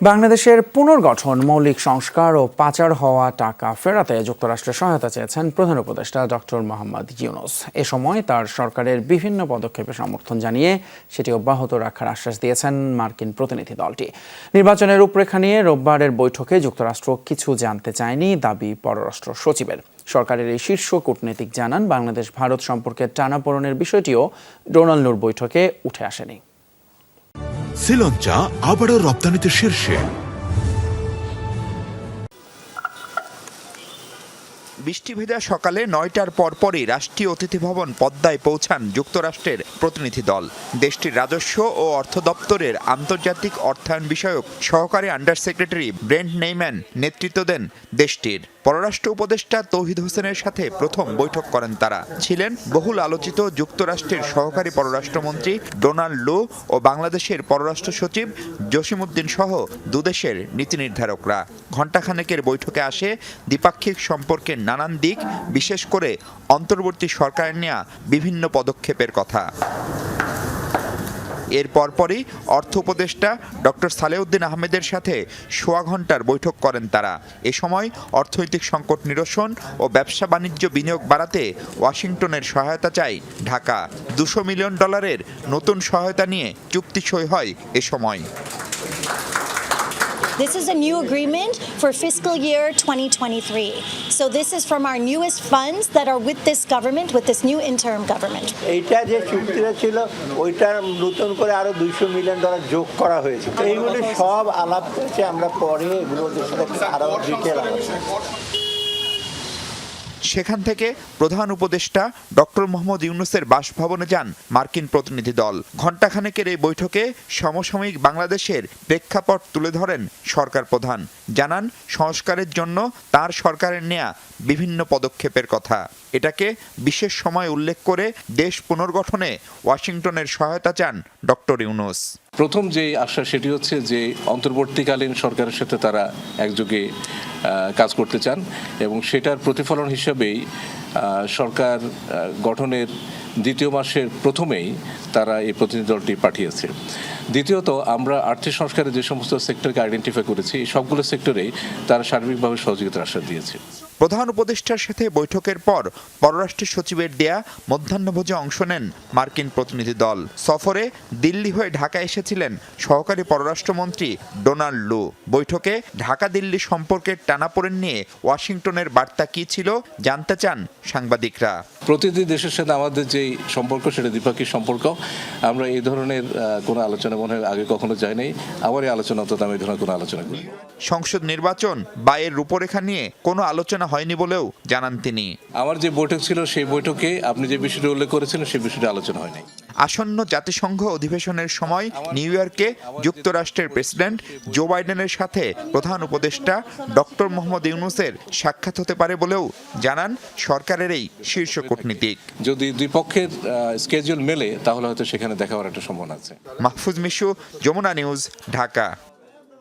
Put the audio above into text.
বাংলাদেশের পুনর্গঠন, মৌলিক সংস্কার ও পাচার হওয়া টাকা ফেরাতে যুক্তরাষ্ট্রের সহায়তা চেয়েছেন প্রধান উপদেষ্টা ডক্টর মোহাম্মদ ইউনুস। এ সময় তার সরকারের বিভিন্ন পদক্ষেপে সমর্থন জানিয়ে সেটি অব্যাহত রাখার আশ্বাস দিয়েছেন মার্কিন প্রতিনিধি দলটি। নির্বাচনের রূপরেখা নিয়ে রোববারের বৈঠকে যুক্তরাষ্ট্র কিছু জানতে চায়নি দাবি পররাষ্ট্র সচিবের। সরকারের এই শীর্ষ কূটনীতিক জানান বাংলাদেশ ভারত সম্পর্কে টানাপোড়নের বিষয়টিও ডোনাল্ডোর বৈঠকে উঠে আসেনি। শ্রীলঞ্চা আবারও রপ্তানিতে শীর্ষে। বৃষ্টি ভেজা সকালে নয়টার পরপরই রাষ্ট্রীয় অতিথি ভবন পদ্মায় পৌঁছান যুক্তরাষ্ট্রের প্রতিনিধি দল। দেশটির রাজস্ব ও অর্থ দপ্তরের আন্তর্জাতিক অর্থায়ন বিষয়ক সহকারী আন্ডার সেক্রেটারি ব্রেন্ট নেইম্যান নেতৃত্ব দেন দেশটির। পররাষ্ট্র উপদেষ্টা তৌহিদ হোসেনের সাথে প্রথম বৈঠক করেন তারা। ছিলেন বহুল আলোচিত যুক্তরাষ্ট্রের সহকারী পররাষ্ট্রমন্ত্রী ডোনাল্ড লু ও বাংলাদেশের পররাষ্ট্র সচিব জসিমউদ্দিন সহ দুদেশের নীতি নির্ধারকরা। ঘণ্টাখানেকের বৈঠকে আসে দ্বিপাক্ষিক সম্পর্কের নানান দিক, বিশেষ করে অন্তর্বর্তী সরকারের নেওয়া বিভিন্ন পদক্ষেপের কথা। এর পরপরই অর্থ উপদেষ্টা ডক্টর সালেউদ্দিন আহমেদের সাথে সোয়া ঘণ্টার বৈঠক করেন তারা। এ সময় অর্থনৈতিক সংকট নিরসন ও ব্যবসা বাণিজ্য বিনিয়োগ বাড়াতে ওয়াশিংটনের সহায়তা চাই ঢাকা। দুশো মিলিয়ন ডলারের নতুন সহায়তা নিয়ে চুক্তি সই হয় এ সময়। This is a new agreement for fiscal year 2023. So this is from our newest funds that are with this government, with this new interim government. এইটা যে চুক্তিটা ছিল ওইটা নতুন করে আরও দুইশো মিলিয়ন ডলার যোগ করা হয়েছে এইগুলো সব আলাপ করেছে আমরা পরে এগুলোদের সাথে আরও ডিটেল আলোচনা। সেখান থেকে প্রধান উপদেষ্টা ডক্টর মোহাম্মদ ইউনুসের বাসভবনে যান মার্কিন প্রতিনিধি দল। ঘণ্টাখানেকের এই বৈঠকে সমসাময়িক বাংলাদেশের প্রেক্ষাপট তুলে ধরেন সরকার প্রধান। জানান, সংস্কারের জন্য তার সরকারের নেয়া বিভিন্ন পদক্ষেপের কথা। এটাকে বিশেষ সময় উল্লেখ করে দেশ পুনর্গঠনে ওয়াশিংটনের সহায়তা চান ডক্টর ইউনুস। প্রথম যে আশ্বাস সেটি হচ্ছে যে অন্তর্বর্তীকালীন সরকারের সাথে তারা একযোগে কাজ করতে চান এবং সেটার প্রতিফলন হিসেবেই সরকার গঠনের দ্বিতীয় মাসের প্রথমেই তারা এই প্রতিনিধি দলটি পাঠিয়েছে। দ্বিতীয়ত আমরা আর্থিক সংস্কারের যে সমস্ত সেক্টরকে আইডেন্টিফাই করেছি এই সবগুলো সেক্টরেই তারা সার্বিকভাবে সহযোগিতার আশ্বাস দিয়েছে। প্রধান উপদেষ্টার সাথে বৈঠকের পর পররাষ্ট্র সচিবের দেয়া মধ্যাহ্নভোজে অংশ নেন মার্কিন প্রতিনিধি দল। সফরে দিল্লি হয়ে ঢাকা এসেছিলেন সহকারী পররাষ্ট্রমন্ত্রী ডোনাল্ড লু। বৈঠকে ঢাকা দিল্লি সম্পর্কের টানাপোড়েন নিয়ে ওয়াশিংটনের বার্তা কী ছিল জানতে চান সাংবাদিকরা। প্রতিটি দেশের সাথে আমাদের যে সম্পর্ক সেটা দ্বিপাক্ষিক সম্পর্ক। আমরা এই ধরনের কোনো আলোচনা মনে হয় আগে কখনো যায় নাই আবার এই আলোচনা অন্তত আমি ধরনের কোনো আলোচনা করি সংসদ নির্বাচন বা এর রূপরেখা নিয়ে কোনো আলোচনা হয়নি বলেও জানান তিনি। আমার যে বৈঠক ছিল সেই বৈঠকে আপনি যে বিষয়টি উল্লেখ করেছিলেন সেই বিষয়টি আলোচনা হয়নি। আসন্ন জাতিসংঘ অধিবেশনের সময় নিউ ইয়র্কে যুক্তরাষ্ট্রের প্রেসিডেন্ট জো বাইডেনের সাথে প্রধান উপদেষ্টা ডক্টর মোহাম্মদ ইউনুসের সাক্ষাৎ হতে পারে বলেও জানান সরকারের এই শীর্ষ কূটনীতিক যদি দুই পক্ষের স্কেজুল মেলে তাহলে হয়তো সেখানে দেখা হওয়ার একটা সম্ভাবনা আছে। মাহফুজ মিশু যমুনা নিউজ ঢাকা।